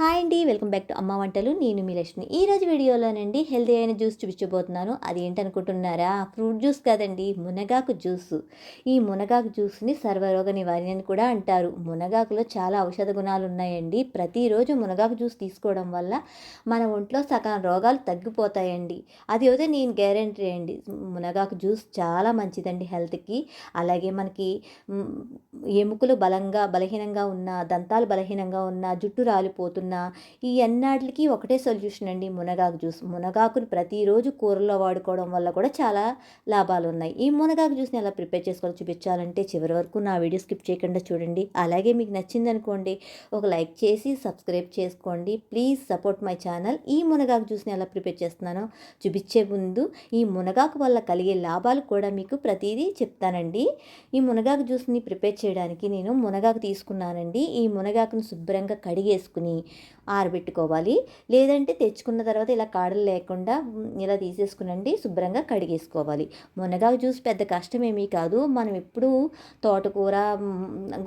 Hi అండి welcome back to అమ్మ వంటలు. నేను మీ లక్ష్మి. ఈ రోజు వీడియోలోనండి హెల్దీ అయిన జ్యూస్ చూపించబోతున్నాను. అది ఏంటనుకుంటున్నారా? ఫ్రూట్ జ్యూస్ కాదండి మునగాకు జ్యూస్. ఈ మునగాకు జ్యూస్ని సర్వరోగ నివారణ అని కూడా అంటారు. మునగాకులో చాలా ఔషధ గుణాలు ఉన్నాయండి. ప్రతిరోజు మునగాకు జ్యూస్ తీసుకోవడం వల్ల మన ఒంట్లో సగం రోగాలు తగ్గిపోతాయండి. అది అయితే నేను గ్యారంటీ అండి. మునగాకు జ్యూస్ చాలా మంచిదండి హెల్త్కి. అలాగే మనకి ఎముకలు బలంగా బలహీనంగా ఉన్న దంతాలు బలహీనంగా ఉన్న జుట్టు రాలిపోతున్న ఈ అన్నాటికి ఒకటే సొల్యూషన్ అండి మునగాకు జ్యూస్. మునగాకుని ప్రతిరోజు కూరల్లో వాడుకోవడం వల్ల కూడా చాలా లాభాలు ఉన్నాయి ఈ మునగాకు జ్యూస్ని ఎలా ప్రిపేర్ చేసుకోవాలో చూపించాలంటే చివరి వరకు నా వీడియో స్కిప్ చేయకుండా చూడండి. అలాగే మీకు నచ్చిందనుకోండి ఒక లైక్ చేసి సబ్స్క్రైబ్ చేసుకోండి. Please support my channel. ఈ మునగాకు జ్యూస్ని ఎలా ప్రిపేర్ చేస్తున్నానో చూపించే ముందు ఈ మునగాకు వల్ల కలిగే లాభాలు కూడా మీకు ప్రతిదీ చెప్తానండి. ఈ మునగాకు జ్యూస్ని ప్రిపేర్ చేయడానికి నేను మునగాకు తీసుకున్నానండి. ఈ మునగాకును శుభ్రంగా కడిగేసుకుని ఆరబెట్టుకోవాలి. లేదంటే తెచ్చుకున్న తర్వాత ఇలా కాడలు లేకుండా ఇలా తీసేసుకునండి శుభ్రంగా కడిగేసుకోవాలి. మునగాకు జ్యూస్ పెద్ద కష్టమేమీ కాదు. మనం ఎప్పుడు తోటకూర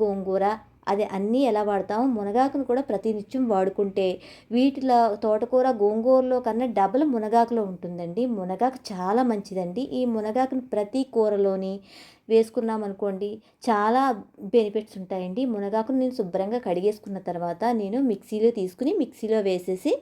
గోంగూర అది అన్నీ ఎలా వాడతాము మునగాకును కూడా ప్రతినిత్యం వాడుకుంటే వీటిలో తోటకూర గోంగూరలో కన్నా డబల్ మునగాకులో ఉంటుందండి. మునగాకు చాలా మంచిదండి. ఈ మునగాకును ప్రతి కూరలోని వేసుకున్నాం అనుకోండి చాలా బెనిఫిట్స్ ఉంటాయండి. మునగాకును నేను శుభ్రంగా కడిగేసుకున్న తర్వాత నేను మిక్సీలో తీసుకుని మిక్సీలో వేసేసి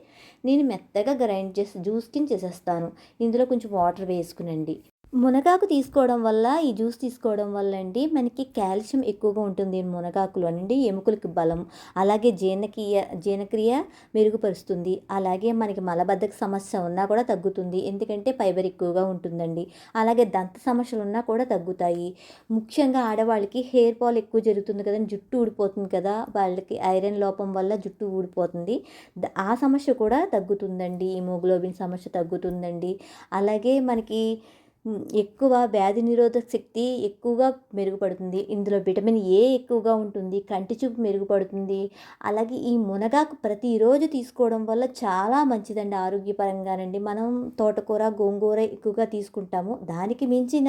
నేను మెత్తగా గ్రైండ్ చేసి జ్యూస్ కింద చేసేస్తాను. ఇందులో కొంచెం వాటర్ వేసుకునండి. మునగాకు తీసుకోవడం వల్ల ఈ జ్యూస్ తీసుకోవడం వల్ల అండి మనకి కాల్షియం ఎక్కువగా ఉంటుంది మునగాకులు అండి. ఎముకలకి బలం అలాగే జీర్ణక్రియ జీర్ణక్రియ మెరుగుపరుస్తుంది. అలాగే మనకి మలబద్ధక సమస్య ఉన్నా కూడా తగ్గుతుంది. ఎందుకంటే ఫైబర్ ఎక్కువగా ఉంటుందండి. అలాగే దంత సమస్యలు ఉన్నా కూడా తగ్గుతాయి. ముఖ్యంగా ఆడవాళ్ళకి హెయిర్ ఫాల్ ఎక్కువ జరుగుతుంది కదా జుట్టు ఊడిపోతుంది కదా. వాళ్ళకి ఐరన్ లోపం వల్ల జుట్టు ఊడిపోతుంది. ఆ సమస్య కూడా తగ్గుతుందండి. హిమోగ్లోబిన్ సమస్య తగ్గుతుందండి. అలాగే మనకి ఎక్కువ వ్యాధి నిరోధక శక్తి ఎక్కువగా మెరుగుపడుతుంది. ఇందులో విటమిన్ ఏ ఎక్కువగా ఉంటుంది కంటి చూపు మెరుగుపడుతుంది. అలాగే ఈ మునగాకు ప్రతిరోజు తీసుకోవడం వల్ల చాలా మంచిదండి ఆరోగ్యపరంగానండి. మనం తోటకూర గోంగూర ఎక్కువగా తీసుకుంటాము. దానికి మించిన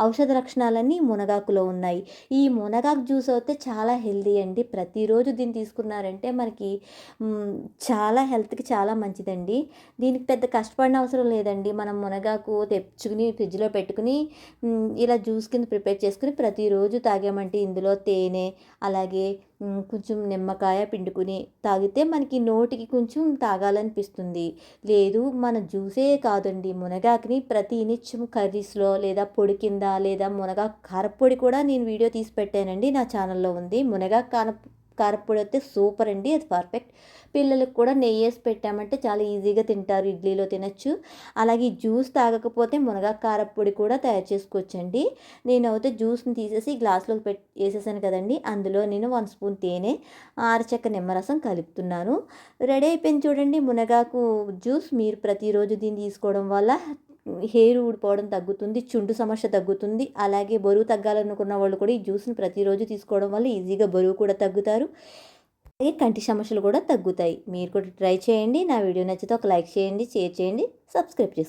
ఔషధ లక్షణాలన్నీ మునగాకులో ఉన్నాయి. ఈ మునగాకు జ్యూస్ అయితే చాలా హెల్దీ అండి. ప్రతిరోజు దీన్ని తీసుకున్నారంటే మనకి చాలా హెల్త్కి చాలా మంచిదండి. దీనికి పెద్ద కష్టపడిన అవసరం లేదండి. మనం మునగాకు తెచ్చుకుని ఫ్రిడ్జ్లో పెట్టుకుని ఇలా జ్యూస్ కింద ప్రిపేర్ చేసుకుని ప్రతిరోజు తాగామంటే ఇందులో తేనె అలాగే కొంచెం నిమ్మకాయ పిండుకుని తాగితే మనకి నోటికి కొంచెం తాగాలనిపిస్తుంది. లేదు మన జ్యూసే కాదండి. మునగాకుని ప్రతి నిత్యం కర్రీస్లో లేదా పొడి కింద లేదా మునగాకు కారపొడి కూడా నేను వీడియో తీసి పెట్టానండి. నా ఛానల్లో ఉంది. మునగాకు కార కారపొడి అయితే సూపర్ అండి అది పర్ఫెక్ట్. పిల్లలకు కూడా నెయ్యి వేసి పెట్టామంటే చాలా ఈజీగా తింటారు ఇడ్లీలో తినచ్చు. అలాగే జ్యూస్ తాగకపోతే మునగా కారపొడి కూడా తయారు చేసుకోవచ్చండి. నేను అయితే జ్యూస్ని తీసేసి గ్లాస్లోకి పెట్టి వేసేసాను కదండి. అందులో నేను వన్ స్పూన్ తేనె ఆరచక్క నిమ్మరసం కలుపుతున్నాను. రెడీ అయిపోయింది చూడండి మునగాకు జ్యూస్. మీరు ప్రతిరోజు దీన్ని తీసుకోవడం వల్ల హెయిర్ ఊడిపోవడం తగ్గుతుంది చుండు సమస్య తగ్గుతుంది. అలాగే బరువు తగ్గాలనుకున్న వాళ్ళు కూడా ఈ జ్యూస్ని ప్రతిరోజు తీసుకోవడం వల్ల ఈజీగా బరువు కూడా తగ్గుతారు. అలాగే కంటి సమస్యలు కూడా తగ్గుతాయి. మీరు కూడా ట్రై చేయండి. నా వీడియో నచ్చితే ఒక లైక్ చేయండి షేర్ చేయండి సబ్స్క్రైబ్ చేసుకోండి.